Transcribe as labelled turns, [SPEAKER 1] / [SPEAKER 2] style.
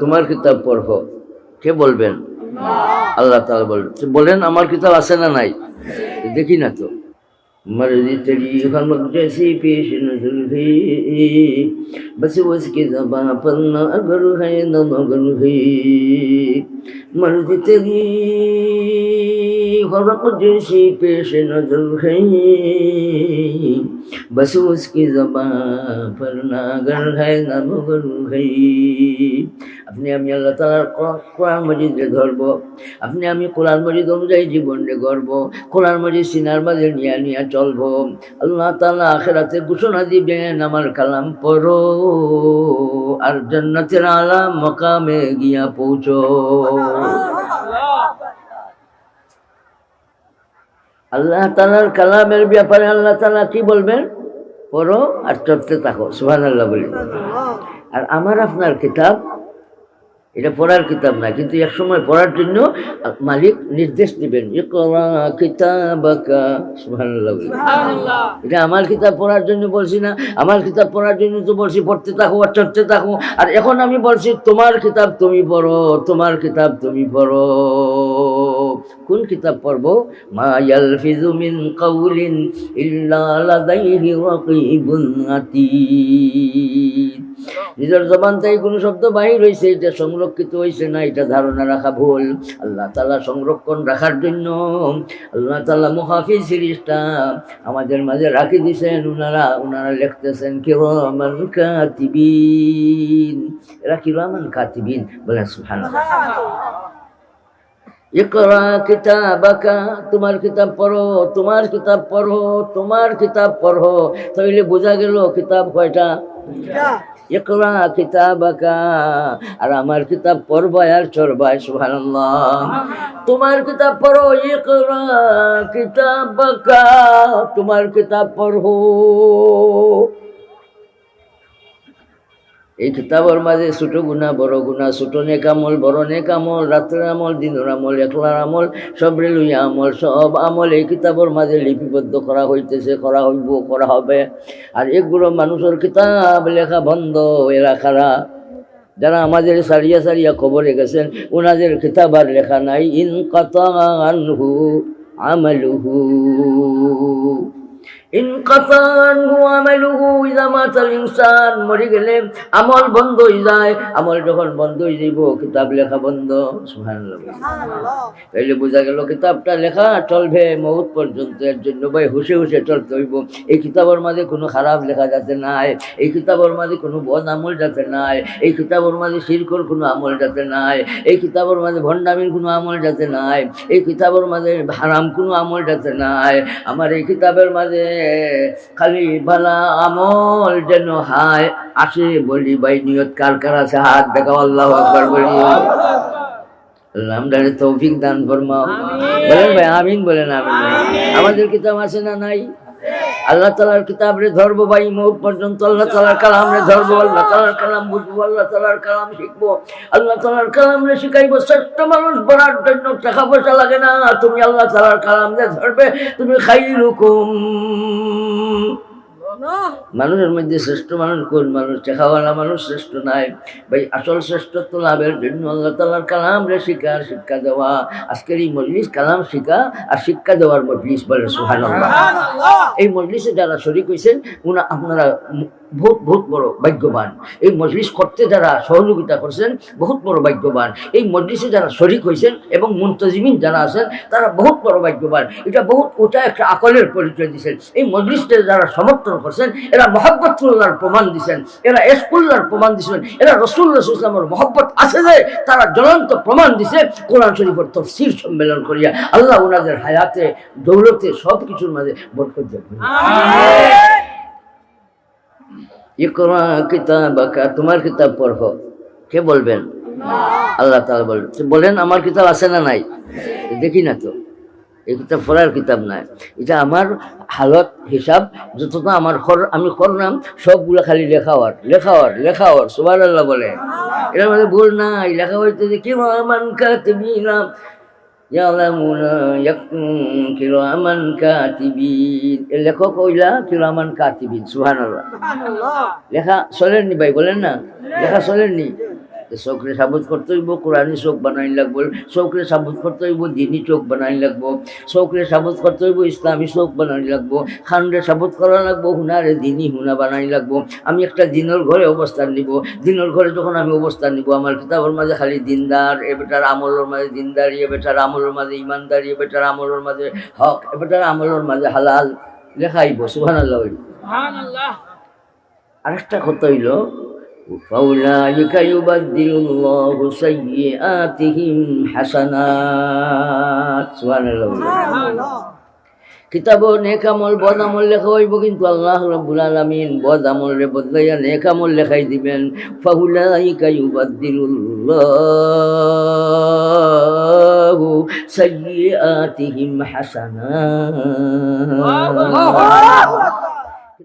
[SPEAKER 1] তোমার কিতাব পড়ব। কে বলবেন? আল্লাহ তালা বলবেন। বলেন, আমার কিতাব আছে না নাই? দেখি না তো। মারি তেরি খান পেশ बस उसकी जबा पर न अगर है न मगर है मर्जी तेरी खलक जैसी पेश नजर है बस उसकी जबा पर न अगर है न मगर है আপনি আমি আল্লাহ তালার কোরআন মজিদে ধরব আপনি আমি কোরআন মজিদ অনুযায়ী জীবনে গর্ব কোরআন মজিদ সিনার মাঝে নিয়ে নিয়ে চলব আল্লাহ তালা আখেরাতে ঘোষণা দিবেন আমার কালাম পড়ো আর জান্নাতের আলা মকামে গিয়া পৌঁছো। আল্লাহ তালার কালামের ব্যাপারে আল্লাহ তালা কি বলবেন? পড়ো আর চড়তে থাকো সুহান আল্লাহ বলি। আর আমার আপনার কিতাব এটা পড়ার কিতাব না কিন্তু এক সময় পড়ার জন্য মালিক নির্দেশ দিবেন। এটা আমার কিতাব পড়ার জন্য বলছি না আমার কিতাব পড়ার জন্য তো বলছি পড়তে থাকো আর চড়তে থাকো। আর এখন আমি বলছি তোমার কিতাব তুমি পড়ো তোমার কিতাব তুমি পড়ো। কোন কিতাব পড়ব? মা ইয়ালফিজু কাউলিন নিজের জবান থেকে কোনো শব্দ বাহির হয়েছে এটা সংরক্ষিত হয়েছে না, এটা ধারণা রাখা ভুল। আল্লাহ তালা সংরক্ষণ রাখার জন্য আল্লাহ তালা মুহাফিজ সিরিজটা আমাদের মাঝে রাখি দিছেন। উনারা উনারা লিখতেছেন, কিরমান কাতিবিন। এরা কাতিবিন বলে সুবহানাল্লাহ। ইকরা কিতাবাকা তোমার কিতাব পড়ো তোমার কিতাব পড়ো তোমার কিতাব পড়ো। তাহলে বোঝা গেল কিতাব কয়টা? ইকরা কিতাবাকা আর আমার কিতাব পড়বায় আর চড়বায় সুবহানাল্লাহ। তোমার কিতাব পড়ো ইকরা কিতাবাকা তোমার কিতাব পড়ো এই কিতাবের মাঝে ছোট গুণা, বড় গুণা, ছোট নেকামল, বড় নেকামল রাত্রের আমল দিনের আমল একলার আমল সবরে লইয়া আমল সব আমল এই কিতাবের মাঝে লিপিবদ্ধ করা হইতেছে করা হইব করা হবে। আর এগুলো মানুষের কিতাব লেখা বন্ধ এরা খারা যারা আমাদের সারিয়া সারিয়া খবরে গেছেন ওনাদের কিতাব আর লেখা নাই। ইন কাতানহু আমালুহু। ইনকাতান আমালুহু ইযা মাতাল ইনসান মরে গেলে আমল বন্ধ হয়ে যায়। আমল যখন বন্ধ হয়ে যাইব কিতাব লেখা বন্ধ। সুবহানাল্লাহ। তাইলে বোঝা গেল কিতাবটা লেখা চলবে মৌত পর্যন্ত এর জন্য ভাই হুসে হুসে চলতে হইব। এই কিতাবের মাঝে কোনো খারাপ লেখা যাতে নাই এই কিতাবের মাঝে কোনো বদ আমল যাতে নাই এই কিতাবের মাঝে শিরকর কোনো আমল যাতে নাই এই কিতাবের মাঝে ভণ্ডামির কোনো আমল যাতে নাই এই কিতাবের মাঝে হারাম কোনো আমল যাতে নাই। আমার এই কিতাবের মাঝে খালি ভালা আমল যেন হায়। আসে বলি ভাই নিয়ত কার কার আছে? হাত দেখাও আল্লাহ আকবার বলি। রামদারে তৌফিক দান ফরমাও। বলেন ভাই আমিন বলেন আমিন আমাদের কিতাব আছে না নাই? আল্লাহ তালার কিতাব রে ধরবো ভাই মুখ পর্যন্ত আল্লাহ তালার কালাম রে ধরবো, আল্লাহ তালার কালাম বুঝব, আল্লাহ তালার কালাম শিখব, আল্লাহ তালার কালাম রে শিখাইবো, শ্রেষ্ঠ মানুষ বলার জন্য টাকা পয়সা লাগে না, তুমি আল্লাহ তালার কালাম রে ধরবে, তুমি খাই রুকুম মানুষের মধ্যে শ্রেষ্ঠ মানুষ কোন মানুষ? চেখাওয়ালা মানুষ শ্রেষ্ঠ নাই। ভাই আসল শ্রেষ্ঠত্ব লাভের জন্য আল্লাহ তালার কালাম রে শিখা শিক্ষা দেওয়া। আজকের এই মজলিস কালাম শিকা আর শিক্ষা দেওয়ার মজলিস বলে সুহান এই মজলিসে যারা শরিক হয়েছেন ওনা আপনারা বহুত বহুত বড় ভাগ্যবান। এই মজলিস করতে যারা সহযোগিতা করছেন, বহুত বড় ভাগ্যবান। এই মজলিসে যারা শরিক হয়েছেন এবং মুন্তজিমিন যারা আছেন, তারা বহুত বড় ভাগ্যবান। এটা বহুত উঁচা একটা আকলের পরিচয় দিচ্ছেন এই মজলিসটা যারা সমর্থন করছেন, এরা মহব্বতুল্লাহর প্রমাণ দিচ্ছেন এরা এসকুল্লার প্রমাণ দিচ্ছেন এরা রসুল্লাহ ইসলামের মহব্বত আছে যে, তারা জ্বলন্ত প্রমাণ দিছে কোরআন শরীফের তফসির সম্মেলন করিয়া। আল্লাহ ওনাদের হায়াতে, দৌলতে সব কিছুর মাঝে বরকত দেবেন তোমার কিতাব পড়ো কে বলবেন? আল্লাহ তাআলা বলবেন। বলেন, আমার কিতাব আছে না নাই? দেখি না তো। এই কিতাব পড়ার কিতাব নাই। এটা আমার হালত, হিসাব, যতটা আমার খর, আমি করলাম সবগুলো খালি লেখাওয়ার লেখাওয়ার লেখাওয়ার সুবাহ আল্লাহ বলে। এটার মধ্যে ভুল নাই। লেখা হইতে যে কি মান কাতিবিনা? ইয়ালামুনা ইয়াকুম কিরামান কাতিবিন এর লেখক হইলা কিরামান কাতিবিন সুবহানাল্লাহ লেখা চলেননি ভাই বলেন না লেখা চলেননি তো চোখরে সাবুত করতে হইব কোরআনি চোখ বানাই লাগবো চোখরে সাবুত করতে হইব দিনী চোখ বানাই লাগবো চোখরে সাবুত করতে হইব ইসলামী চোখ বানাই লাগবো খানরে সাবুত করা লাগবো হুনারে দিনী হুনা বানাই লাগবো আমি একটা দিনের ঘরে অবস্থান নিব দিনের ঘরে যখন আমি অবস্থান নিব আমার কিতাবের মাঝে খালি দিনদার এ বেটার আমলের মাঝে দিনদারি এ বেটার আমলের মাঝে ইমানদারি এ বেটার আমলের মাঝে হক এ বেটার আমলের মাঝে হালাল লেখাইব সুহান আল্লাহ আরেকটা কথা হইল فأولئك يبدل الله سيئاتهم حسنات سبحان الله কিতাব নেক আমল বদ আমল লেখা হইব কিন্তু আল্লাহ রাব্বুল আলামিন বদ আমল রে বদলাইয়া নেক আমল লেখাই দিবেন ফাউলাইকা ইউবাদদিলুল্লাহু সাইয়্যাতিহিম হাসানাত